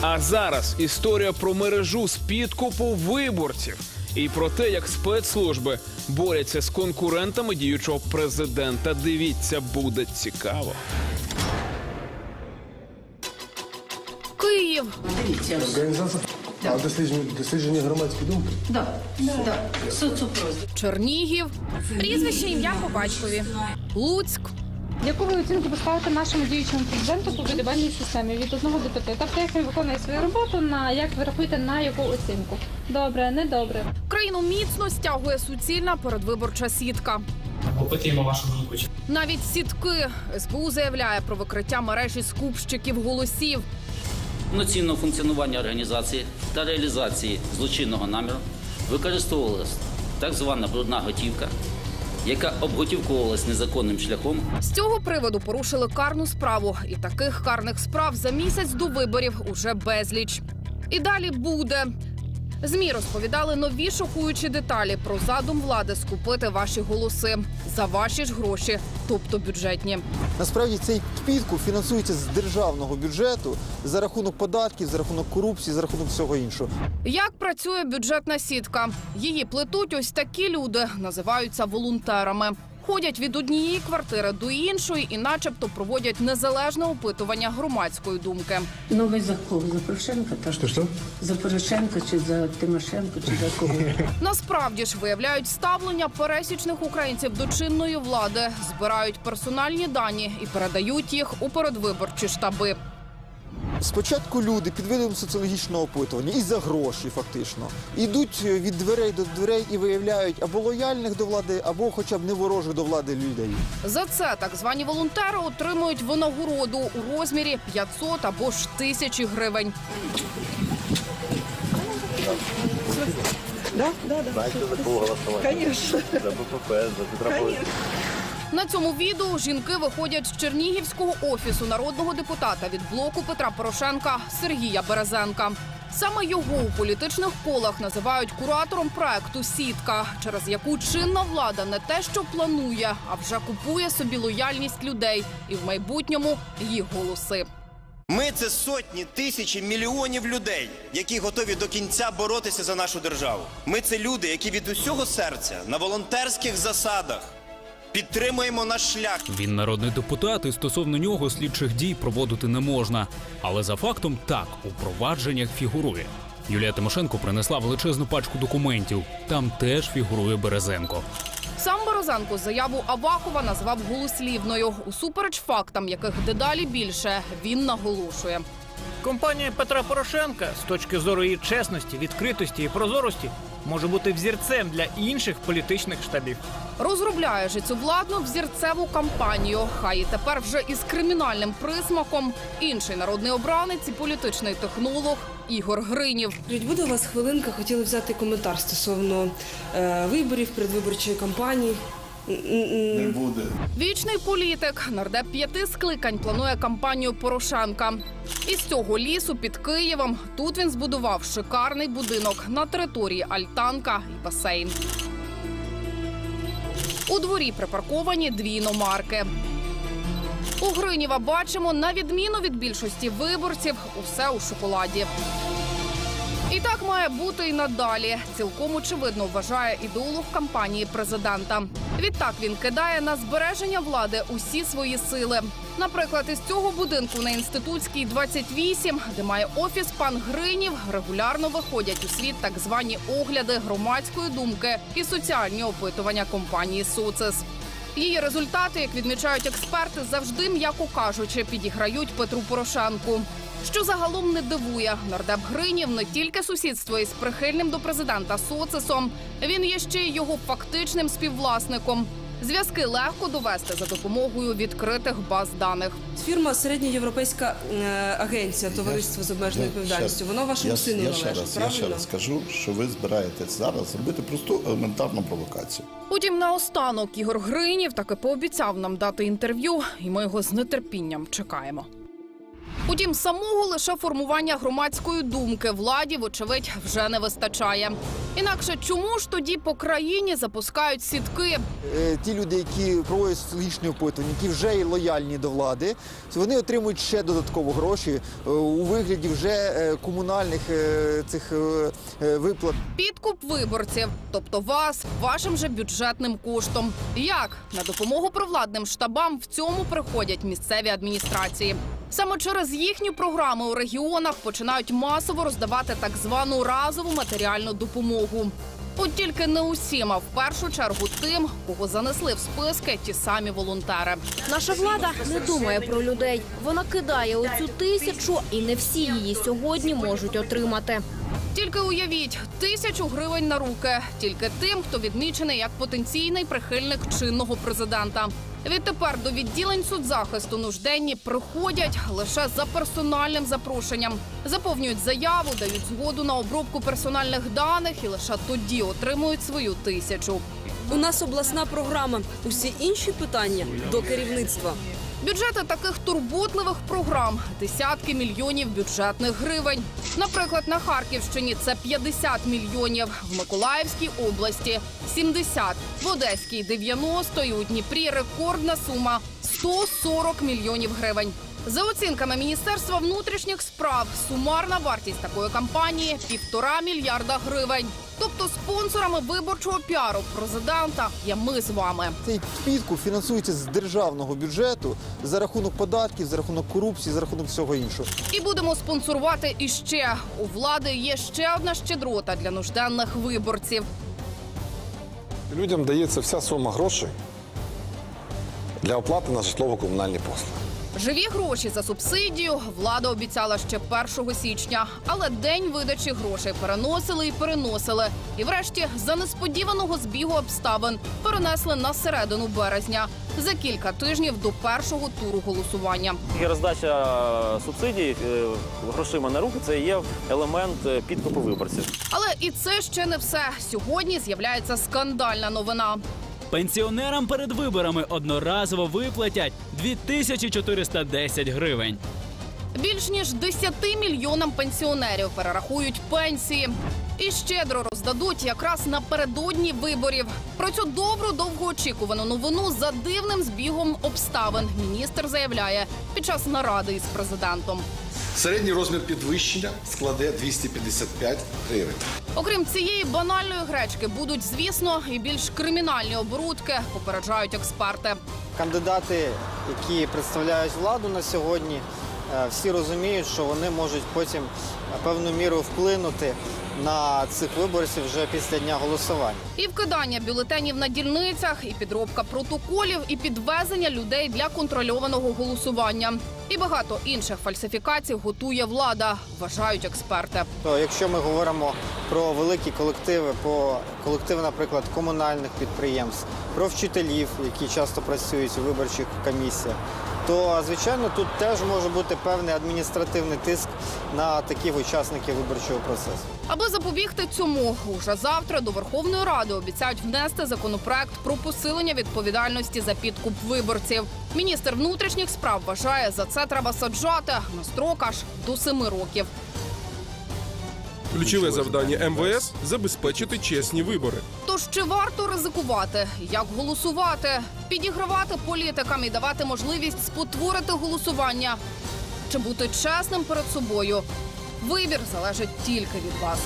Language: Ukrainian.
А зараз історія про мережу з підкупу виборців і про те, як спецслужби борються з конкурентами діючого президента. Дивіться, буде цікаво. Київ. Організація а дослідження, дослідження громадської думки. Да, да. Соцопрос. Чернігів, прізвище ім'я по батькові, Луцьк, Яку ви оцінку поставите нашому діючому президенту по видавальній системі від 1 до 5? Тобто, як він виконує свою роботу, на як ви рахуєте на яку оцінку? Добре, не добре. країну міцно стягує суцільна передвиборча сітка. Опитуємо вашу думку. Навіть сітки СБУ заявляє про викриття мережі скупщиків голосів. повноцінного функціонування організації та реалізації злочинного наміру використовувалась так звана брудна готівка, яка обготівковувалась незаконним шляхом З цього приводу порушили карну справу, і таких карних справ за місяць до виборів уже безліч. І далі буде. ЗМІ розповідали нові шокуючі деталі про задум влади скупити ваші голоси за ваші ж гроші, тобто бюджетні. Насправді цей підкуп фінансується з державного бюджету за рахунок податків, за рахунок корупції, за рахунок всього іншого. Як працює бюджетна сітка? Її плетуть ось такі люди, називаються волонтерами. Ходять від однієї квартири до іншої і, начебто, проводять незалежне опитування громадської думки. Новий за кого? За Порошенка? Так? Що, що? За Порошенка чи за Тимошенко, чи за кого? Насправді ж виявляють ставлення пересічних українців до чинної влади, збирають персональні дані і передають їх у передвиборчі штаби. Спочатку люди під видом соціологічного опитування і за гроші, фактично, йдуть від дверей до дверей і виявляють або лояльних до влади, або хоча б не ворожих до влади людей. За це так звані волонтери отримують винагороду у розмірі 500 або ж тисячі гривень. На цьому відео жінки виходять з Чернігівського офісу народного депутата від блоку Петра Порошенка Сергія Березенка. Саме його у політичних колах називають куратором проекту Сітка, через яку чинна влада не те, що планує, а вже купує собі лояльність людей і в майбутньому їх голоси. Ми це сотні, тисячі, мільйонів людей, які готові до кінця боротися за нашу державу. Ми це люди, які від усього серця на волонтерських засадах підтримуємо наш шлях. Він народний депутат, і стосовно нього слідчих дій проводити не можна. Але за фактом так у провадженнях фігурує. Юлія Тимошенко принесла величезну пачку документів. Там теж фігурує Березенко. Сам Борозенко заяву Авакова назвав голослівною. Усупереч фактам, яких дедалі більше, він наголошує. Компанія Петра Порошенка з точки зору її чесності, відкритості і прозорості може бути взірцем для інших політичних штабів. Розробляє же цю владну взірцеву кампанію. Хай і тепер вже із кримінальним присмаком. Інший народний обранець і політичний технолог Ігор Гринів. Скажіть, буде у вас хвилинка, хотіли взяти коментар стосовно е, виборів, передвиборчої кампанії. Не буде. Вічний політик, нардеп п'яти скликань планує кампанію Порошенка. Із цього лісу під Києвом тут він збудував шикарний будинок на території Альтанка і басейн. У дворі припарковані дві іномарки. У Гриніва бачимо, на відміну від більшості виборців, усе у шоколаді. І так має бути і надалі. Цілком очевидно вважає ідеолог кампанії президента. Відтак він кидає на збереження влади усі свої сили. Наприклад, із цього будинку на інститутській 28, де має офіс пан Гринів, регулярно виходять у світ так звані огляди громадської думки і соціальні опитування компанії Социс. Її результати, як відмічають експерти, завжди, м'яко кажучи, підіграють Петру Порошенку. Що загалом не дивує, нардеп Гринів не тільки сусідствує з прихильним до президента социсом, він є ще й його фактичним співвласником. Зв'язки легко довести за допомогою відкритих баз даних. Фірма середньоєвропейська е, агенція товариство з обмеженою відповідальністю. Вона вашому я, сину я ще належить, раз, я ще раз кажу, що ви збираєтесь зараз зробити просту елементарну провокацію. Утім, наостанок Ігор Гринів таки пообіцяв нам дати інтерв'ю, і ми його з нетерпінням чекаємо. Утім, самого лише формування громадської думки владі, вочевидь, вже не вистачає. Інакше чому ж тоді по країні запускають сітки? Е, Ті люди, які проводять соціологічні опитування, які вже є лояльні до влади, вони отримують ще додатково гроші е, у вигляді вже е, комунальних цих виплат. Підкуп виборців, тобто вас, вашим же бюджетним коштом. Як на допомогу провладним штабам в цьому приходять місцеві адміністрації. Саме через їхні програми у регіонах починають масово роздавати так звану разову матеріальну допомогу. От тільки не усім, а в першу чергу тим, кого занесли в списки ті самі волонтери. Наша влада не думає про людей. Вона кидає оцю тисячу, і не всі її сьогодні можуть отримати. Тільки уявіть тисячу гривень на руки, тільки тим, хто відмічений як потенційний прихильник чинного президента. Відтепер до відділень судзахисту нужденні приходять лише за персональним запрошенням, заповнюють заяву, дають згоду на обробку персональних даних і лише тоді отримують свою тисячу. У нас обласна програма. Усі інші питання до керівництва. Бюджети таких турботливих програм десятки мільйонів бюджетних гривень. Наприклад, на Харківщині це 50 мільйонів, в Миколаївській області 70, в Одеській 90 і у Дніпрі рекордна сума 140 мільйонів гривень. За оцінками Міністерства внутрішніх справ, сумарна вартість такої кампанії півтора мільярда гривень. Тобто спонсорами виборчого піару президента є ми з вами. Цей підкуп фінансується з державного бюджету за рахунок податків, за рахунок корупції, за рахунок всього іншого. І будемо спонсорувати іще. У влади є ще одна щедрота для нужденних виборців. Людям дається вся сума грошей для оплати на житлово-комунальні послуги. Живі гроші за субсидію влада обіцяла ще 1 січня, але день видачі грошей переносили і переносили. І врешті за несподіваного збігу обставин перенесли на середину березня за кілька тижнів до першого туру голосування. І роздача субсидій е, грошима на руки це є елемент е, підкупу виборців. Але і це ще не все. Сьогодні з'являється скандальна новина. Пенсіонерам перед виборами одноразово виплатять 2410 гривень. Більш ніж 10 мільйонам пенсіонерів перерахують пенсії і щедро роздадуть якраз напередодні виборів. Про цю добру довгоочікувану новину за дивним збігом обставин міністр заявляє під час наради із президентом. Середній розмір підвищення складе 255 гривень. Окрім цієї банальної гречки, будуть, звісно, і більш кримінальні оборудки, попереджають експерти. Кандидати, які представляють владу на сьогодні, е, всі розуміють, що вони можуть потім е, певну міру вплинути на цих виборців вже після дня голосування. І вкидання бюлетенів на дільницях, і підробка протоколів, і підвезення людей для контрольованого голосування. І багато інших фальсифікацій готує влада, вважають експерти. То якщо ми говоримо про великі колективи, по колективи, наприклад, комунальних підприємств, про вчителів, які часто працюють у виборчих комісіях, то звичайно тут теж може бути певний адміністративний тиск на таких учасників виборчого процесу. Аби запобігти цьому, уже завтра до Верховної Ради обіцяють внести законопроект про посилення відповідальності за підкуп виборців. Міністр внутрішніх справ вважає, за це треба саджати на строк аж до семи років. Ключове завдання МВС забезпечити чесні вибори. Тож чи варто ризикувати? Як голосувати? Підігравати політикам і давати можливість спотворити голосування? Чи бути чесним перед собою? Вибір залежить тільки від вас.